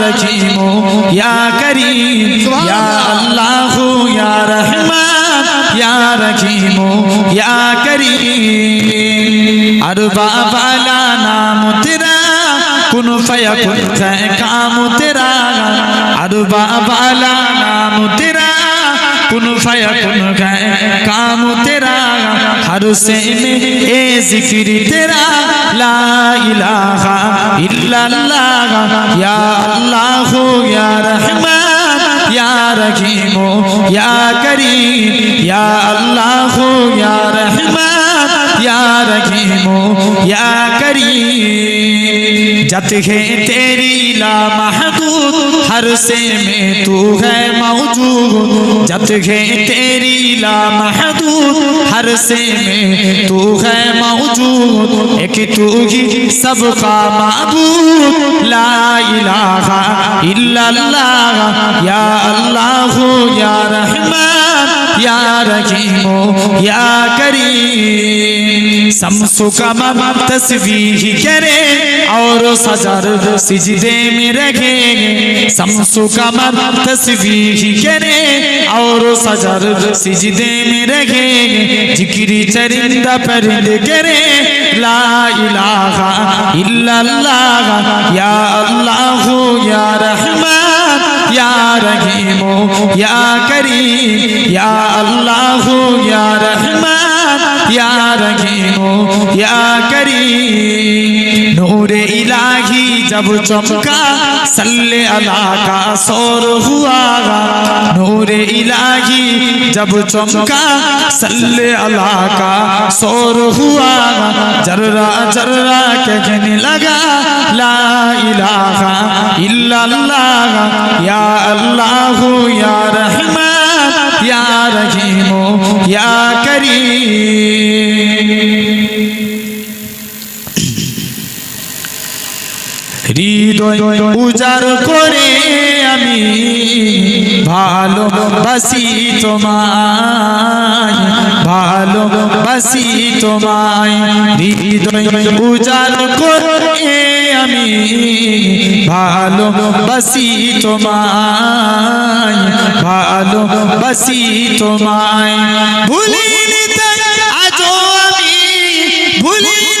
रजीम या करीम या अल्लाह या रहमान या रजीम या करीम अरबा वाला नाम तेरा कुन फया कुन काम तेरा अरबा वाला नाम तेरा कुन फयकुन है काम तेरा हर से में ए जिक्र तेरा ला इलाहा इल्लल्लाह या अल्लाह या रहमान या रहीम या करीम या अल्लाह या रहमान या रहीम या करीम जत है तेरी ला महदूद हर से में तू है मौजूद। जत है तेरी ला महदूद हर से में तू है मौजूद। एक तू ही सबका माबूद ला इलाहा या अल्लाह, या रहमान, या रहीम, या करीम। शम्सु कमर तस्बीह करे और सजर सिजदे में रखे शम्सु कमर तस्बीह करे और सजर सिजदे में रखे जिक्री चरिंदा परिंद करे ला इलाहा इल्लल्लाह या अल्लाह या रहमान या रहीम या करीम या अल्लाह या रहमान या रहीम या करीम नूरे इलाही जब चमका सल्ले अला का शोर हुआ नूरे इलाही जब चमका सल्ले अला का शोर हुआ जर्रा जर्रा के कहने लगा ला इलाहा इल्लल्लाह या अल्लाह या रहमान या रहीम या करीम উজার করে আমি ভালোবাসি তোমায় ভালোবাসি তোমায়, হৃদয় উজার করে আমি ভালোবাসি তোমায় ভালোবাসি তোমায়। ভুলিনি আজও আমি, ভুলিনি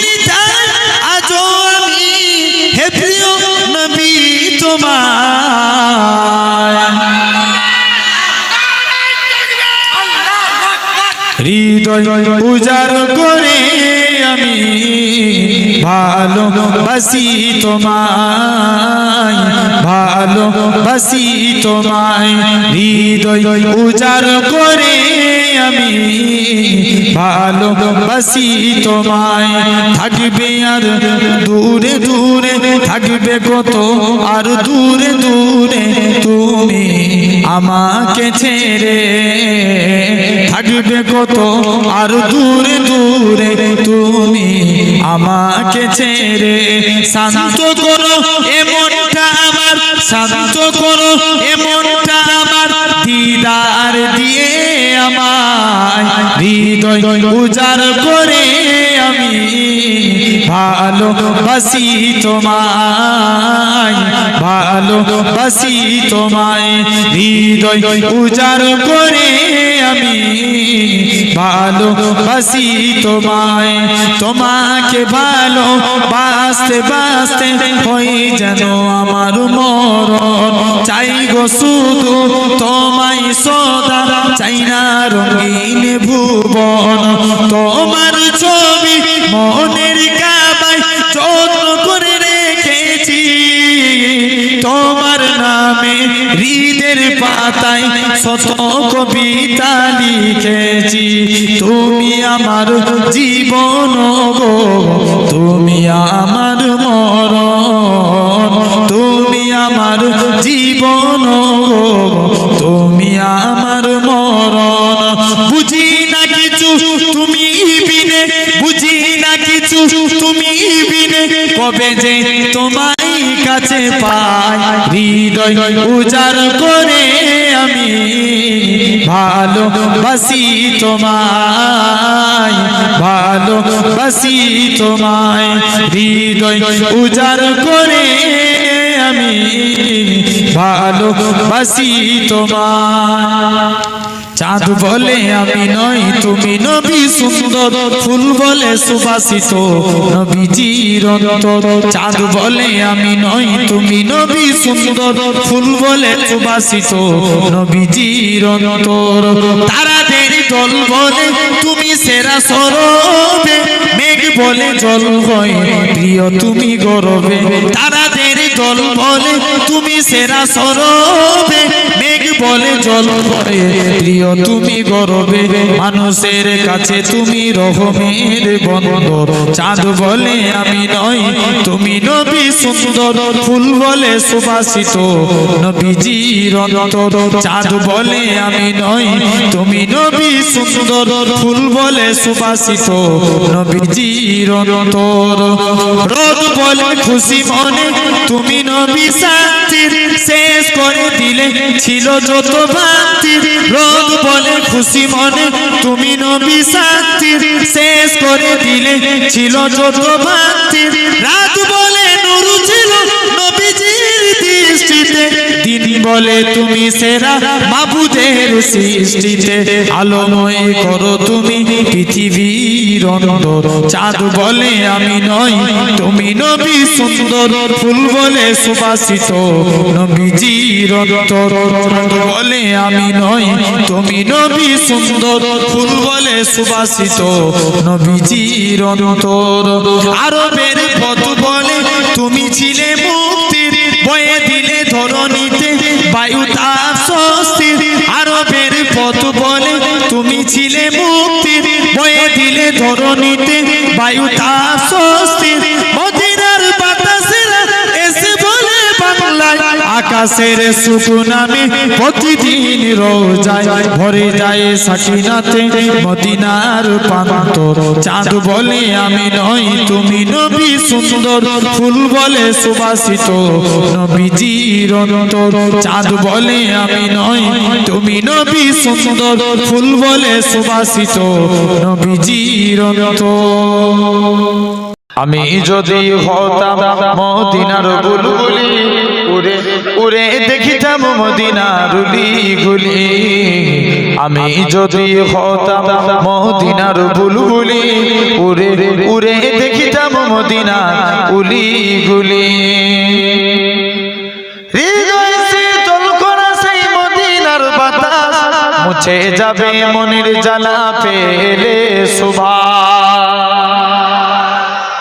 উজার করে আমি ভালোবাসি তোমায় ভালোবাসি তোমায় হৃদয় উজার করে আমি ভালোবাসি তোমায় থাকবে আর দূরে দূরে থাকবে কত? আর দূরে দূরে তুমি আমাকে ছেড়ে থাকবে কত? আর দূরে দূরে তুমি আমাকে ছেড়ে শান্ত করো, এমনটা আমার, শান্ত করো, এমনটা আমার। দিদার দিয়ে হৃদয় উজার করে আমি ভালোবাসি তোমায় ভালোবাসি তোমায়, হৃদয় উজার করে আমি ভালোবাসি তোমায়, তোমাকে ভালো বাসতে বাসতে হয়ে যেন আমার মরণ, চাই গো শুধু তোমায় সদা। চাই না রঙিন ভুবন। তোমার ছবি মনের কাবায় যত্ন করে রেখেছি। তোমার নামে হৃদের পাতায় শত কবিতা লিখেছি। তুমি আমার জীবন গো, তুমি আমার কবে যে তোমায় কাছে পাই? হৃদয় উজার করে আমি ভালোবাসি তোমায় ভালোবাসি তোমায়। হৃদয় উজার করে আমি ভালোবাসি তোমার চাঁদ বলে আমি নই, তুমি নবী সুন্দর। ফুল বলে সুবাসিত নবীজির অন্তর। চাঁদ বলে আমি নই, তুমি নবী সুন্দর। ফুল বলে সুবাসিত নবীজির অন্তর। তারাদের দল বলে, তুমি সেরা সরবে। মেঘ বলে জল হয়, প্রিয় তুমি গরবে। তারাদের দল বলে, তুমি সেরা সরবে। মেঘ বলে জল হয় প্রিয়, তুমি গরবে। মানুষের কাছে তুমি রহমের বন্দর। চাঁদ বলে আমি নই, তুমি নবী সুন্দর। ফুল বলে সুবাসিত নবীজির অন্তর। চাঁদ বলে আমি নই, তুমি নবী সুন্দর। ফুল বলে সুবাসিত নবীজির অন্তর। রোদ বলে খুশি মনে, তুমি নবী শান্তির শেষ করে দিলে। ছিল যত ভক্তি রোগ বলে খুশি মনে, তুমি নবী শান্তির শেষ করে দিলে, ছিল যত ভক্তি রাত বলে দিন বলে, তুমি সেরা বাবুদের সৃষ্টিতে আলোময় করো তুমি পৃথিবীর অন্তর চাঁদ বলে আমি নই, তুমি নবী সুন্দর। ফুল বলে সুবাসিত নবীজির অন্তর। বলে আমি নই, তুমি নবী সুন্দর। ফুল বলে সুবাসিত নবীজির অন্তর। আরবের পথ বলে, তুমি ছিলে মুক্তির বয়ে দিলে ধরণীতে বায়ু তাপ স্বস্তির আরবের পথ বলে। তুমি ছিলে মুক্তির। বয়ে দিলে ধরণীতে বায়ু তাপ আকাশের সুকুনামে প্রতিদিন রোজায় ভরে যায় সাকিনাতে মদিনার প্রান্তর। চাঁদ বলে আমি নই, তুমি নবী সুন্দর, ফুল বলে সুবাসিত নবীজির অন্তর। চাঁদ বলে আমি নই, তুমি নবী সুন্দর, ফুল বলে সুবাসিত নবীজির অন্তর। আমি যদি হতাম মদিনার বুলবুলি উড়ে উড়ে দেখিতাম মদিনার গুলি আমি যদি হতাম মদিনার বুলবুলি, উড়ে উড়ে দেখিতাম মদিনা উলি গুলি মদিনার মুছে যাবে মনের জ্বালা পেলে সুভা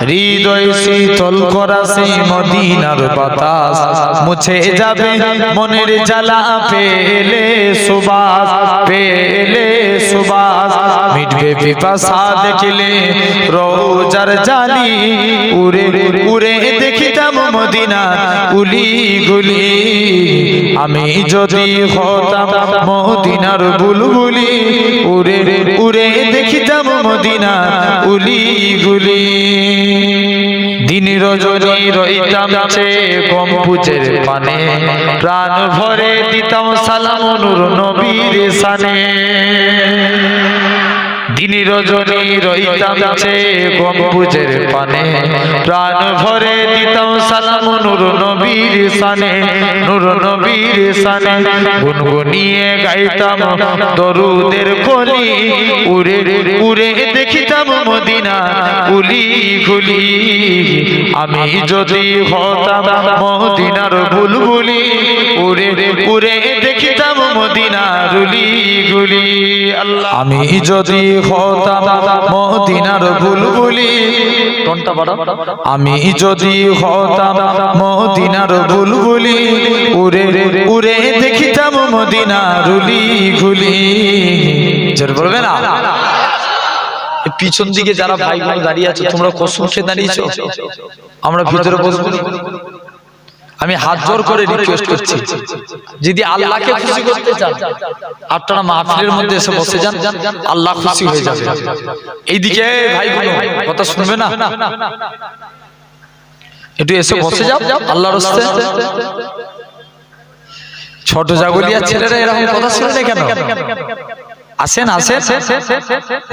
হৃদয় শীতল করা সেই মদিনার বাতাস। মুছে যাবে মনের জ্বালা, পেলে সুবাস পেলে সুবাস। মিটবে পিপাসা দেখলে রোজার জালি। উড়ে উড়ে দেখিতাম মদিনা, উলি গুলি। আমি যদি হতাম মদিনার বুলবুলি, উড়ে উড়ে দেখিতাম মদিনা, উলি গুলি। দিন রজনী রইতাম সে গম্বুজের পানে। প্রাণ ভরে দিতাম সালাম নবীর সানে দিন রজনী রইতাম চে গম্বুজের পানে। প্রাণ ভরে দিতাম সালাম নূর নবীর সানে, নূর নবীর সানে। গুনগুনিয়ে গাইতাম দরুদের কলি উড়ে উড়ে দেখিতাম মদিনা উলি গুলি। আমি যদি হতাম মদিনার বুলবুলি উড়ে উড়ে দেখিতাম মদিনার উলি গুলি আমি যদি হতাম মদিনার বুলবুলি। কোনটা বড় আমি যদি হতাম মদিনার বুলবুলি। উড়ে উড়ে দেখিতাম মদিনার উলি গুলি জোর বলবে না? পিছন দিকে যারা ভাইগুলো দাঁড়িয়ে আছে তোমরা কসম খেয়ে দাঁড়িয়েছো? আমরা ভিতরে বসবো। আমি হাত জোর করে রিকোয়েস্ট করছি। যদি আল্লাহকে খুশি করতে চান, আপনারা মাহফিলের মধ্যে এসে বসে যান, আল্লাহ খুশি হয়ে যাবে। এইদিকে ভাই ভাই কথা শুনবে না? একটু এসে বসে যাও হস্তে। ছোট জাগলিয়া ছেলেরা এরকম কথা শুনলে কেন? আসেন আসেন।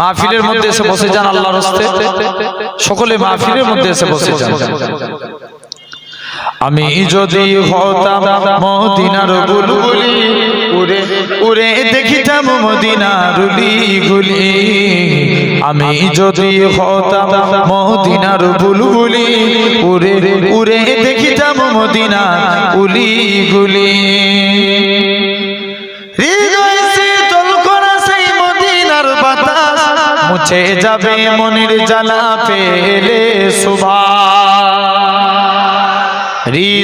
মাহফিলের মধ্যে এসে বসে যান, আল্লাহর সকলে মাহফিলের মধ্যে এসে বসে যান। আমি যদি হতাম মদিনার বুলবুলি উড়ে উড়ে দেখিতাম মদিনার গুলি আমি যদি হতাম মদিনার বুলবুলি উড়ে উড়ে দেখিতাম মদিনা উলি গুলি মদিনার মুছে যাবে মনের জ্বালা পেলে শোভা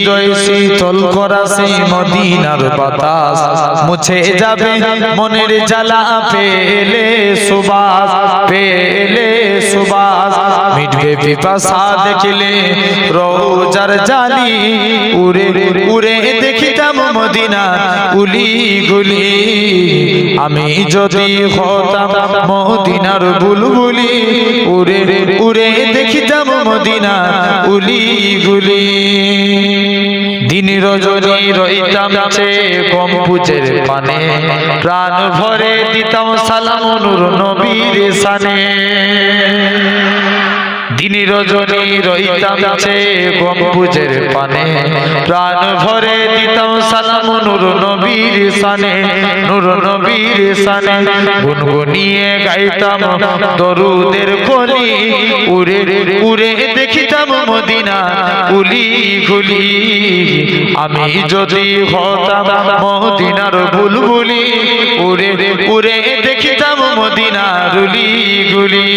হৃদয় শীতল করা সেই মদিনার বাতাস। মুছে যাবে মনের জ্বালা পেলে সুবাস পেলে সুবাস। মিটবে পিপাসা দেখলে রোজার জালি, উড়ে উড়ে দেখিতাম মদিনা, গুলি গুলি। আমি যদি হতাম মদিনার বুলবুলি, উড়ে উড়ে দেখিতাম মদিনা উলি গুলি। দিন রজনী রইতাম চে গম্বুজের পানে, প্রাণ ভরে দিতাম সালাম নবীর সানে। দিন রজনী রইতাম চে গম্বুজের পানে। প্রাণ ভরে দিতাম সালাম নূর নবীর সানে। নূর নবীর সানে গুনগুনিয়ে গাইতাম দরুদের কলি উড়ে উড়ে দেখিতাম মদিনা, গুলি গুলি। আমি যদি হতাম মদিনার বুলবুলি, উড়ে উড়ে দেখিতাম মদিনার গুলি গুলি।